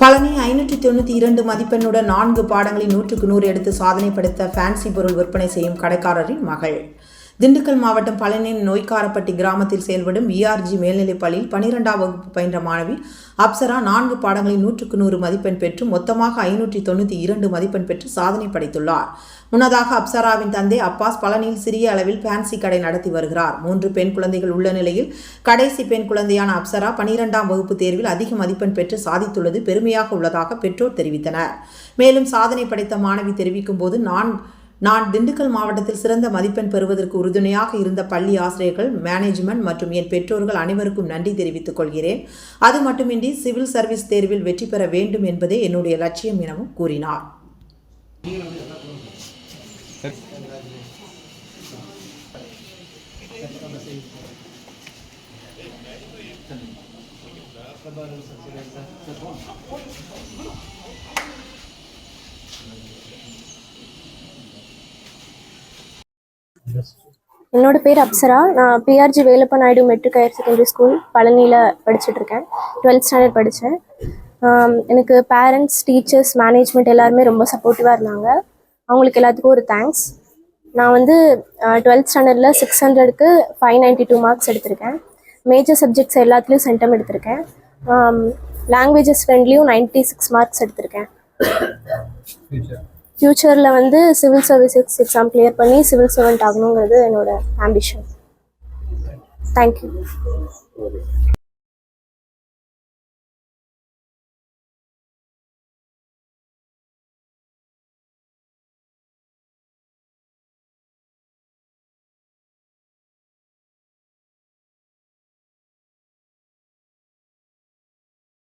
பழனி ஐநூற்றி தொண்ணூற்றி இரண்டு மதிப்பெண்ணுடன் நான்கு பாடங்களில் நூற்றுக்கு நூறு எடுத்து சாதனை படைத்த ஃபேன்சி பொருள் விற்பனை செய்யும் கடைக்காரரின் மகள். திண்டுக்கல் மாவட்டம் பழனி நோய்க்காரப்பட்டி கிராமத்தில் செயல்படும் இஆர்ஜி மேல்நிலைப் பள்ளியில் பனிரெண்டாம் வகுப்பு பயின்ற மாணவி அப்சரா நான்கு பாடங்களில் நூற்றுக்கு நூறு மதிப்பெண் பெற்று மொத்தமாக ஐநூற்றி தொண்ணூற்றி இரண்டு மதிப்பெண் பெற்று சாதனை படைத்துள்ளார். முன்னதாக அப்சராவின் தந்தை அப்பாஸ் பழனியில் சிறிய அளவில் ஃபேன்சி கடை நடத்தி வருகிறார். மூன்று பெண் குழந்தைகள் உள்ள நிலையில் கடைசி பெண் குழந்தையான அப்சரா பனிரெண்டாம் வகுப்பு தேர்வில் அதிக மதிப்பெண் பெற்று சாதித்துள்ளது பெருமையாக உள்ளதாக பெற்றோர் தெரிவித்தனர். மேலும் சாதனை படைத்த மாணவி தெரிவிக்கும் போது நான் நான் திண்டுக்கல் மாவட்டத்தில் சிறந்த மதிப்பெண் பெறுவதற்கு உறுதுணையாக இருந்த பள்ளி ஆசிரியர்கள் மேனேஜ்மெண்ட் மற்றும் என் பெற்றோர்கள் அனைவருக்கும் நன்றி தெரிவித்துக் கொள்கிறேன். அது மட்டுமின்றி சிவில் சர்வீஸ் தேர்வில் வெற்றி பெற வேண்டும் என்பதே என்னுடைய லட்சியம் எனவும் கூறினார். என்னோட பேர் அப்சரா. நான் PRG Velappa Naidu matric higher secondary school பழனியில் படிச்சுட்டு இருக்கேன் டுவெல்த் ஸ்டாண்டர்ட் படித்தேன் எனக்கு பேரண்ட்ஸ் டீச்சர்ஸ் மேனேஜ்மெண்ட் எல்லாருமே ரொம்ப சப்போர்ட்டிவாக இருந்தாங்க. அவங்களுக்கு எல்லாத்துக்கும் ஒரு தேங்க்ஸ் நான் வந்து டுவெல்த் ஸ்டாண்டர்டில் சிக்ஸ் ஹண்ட்ரடுக்கு ஃபைவ் நைன்ட்டி டூ மார்க்ஸ் எடுத்திருக்கேன். மேஜர் சப்ஜெக்ட்ஸ் எல்லாத்துலேயும் சென்டம் எடுத்திருக்கேன். லாங்குவேஜஸ் ஃப்ரெண்ட்லேயும் நைன்ட்டி சிக்ஸ் மார்க்ஸ் எடுத்திருக்கேன். ஃப்யூச்சரில் வந்து சிவில் சர்வீசஸ் எக்ஸாம் கிளியர் பண்ணி சிவில் சர்வெண்ட் ஆகணுங்கிறது என்னோட ஆம்பிஷன் தேங்க்யூ